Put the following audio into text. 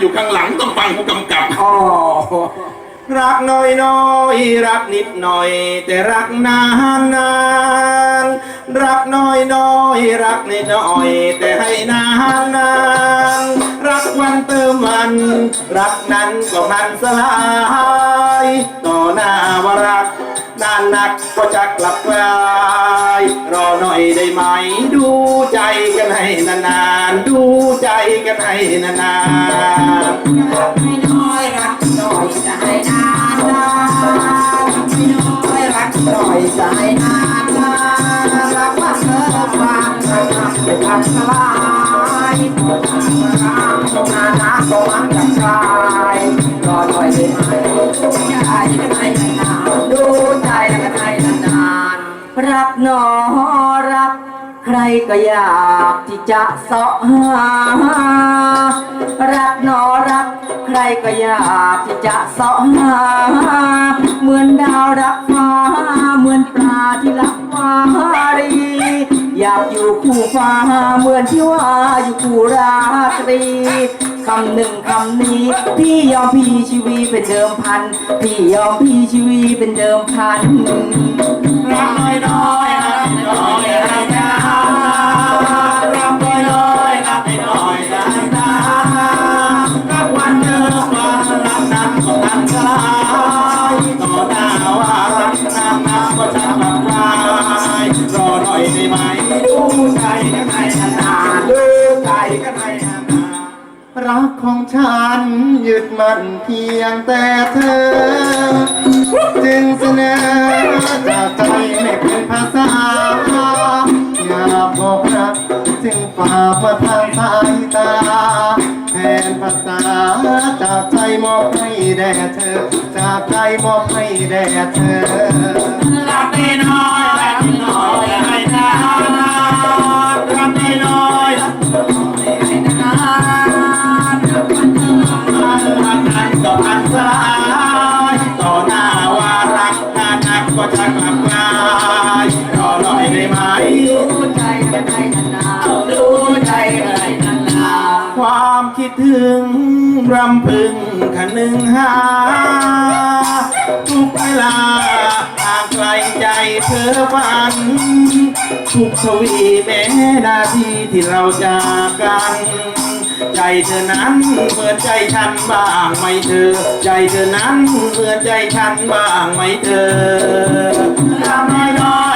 อยู่ข้างหลังต้องฟังผู้กำกับ อ๋อรักน้อยน้อยรักนิดหน่อย แต่รักนานนานรักน้อยน้อยรักนิดหน่อย แต่ให้นานนานรักวันเติมวัน รักนั้นก็พันสลาย ต่อหน้าว่ารัก นานนักก็จะกลับกลายรอหน่อยได้ไหม ดูใจกันให้นานๆดูใจกันให้นานๆรักไม่น้อยรักหน่อยจะให้นานนานไม่น้อยรักหน่อยจะให้นานนานรักว่าเธอฟังรักไม่ทำสลายรักนานนะก็มันกับใครร รักหนอรัก ใครก็อยากที่จะเสาะหา รักหนอรัก ใครก็อยากที่จะเสาะหา เหมือนดาวรักฟ้าเหมือนปลาที่รักฟ้า อยากอยู่คู่ฟ้าเหมือนที่ว่าอยู่คู่ราตรีคำหนึ่งคำนี้ พี่ยอมพี่ชีวีเป็นเดิมพัน พี่ยอมพี่ชีวีเป็นเดิมพันรักน้อยน้อยรักน้อยรักนะรักน้อยน้อยรักน้อยรักนะรักวันเดิมวันรักนั้นก็ทันสลายต่อหน้าว่ารักนานนับก็จะกลับกลายร อยได้ไหมดูใจกันให้นานๆดูใจกันให้นานๆรักของฉันยึดมั่นเพียงแต่เธอ จึงเสนอจากใจไม่เป็นภาษา อยากบอกรักจึงฝากมาทางสายตาแทนภาษา จากใจมอบให้แด่เธอ จากใจมอบให้แด่เธอรักน้อยรัก รำพึงคันหนึ่งหา ทุกเวลาห่างไกลใจเธอฝัน ทุกทวีแม้นาทีที่เราจากกัน ใจเธอนั้นเหมือนใจฉันบ้างไหมเธอ ใจเธอนั้นเหมือนใจฉันบ้างไหมเธอรักน้อยน้อยๆรักน้อยๆได้ได้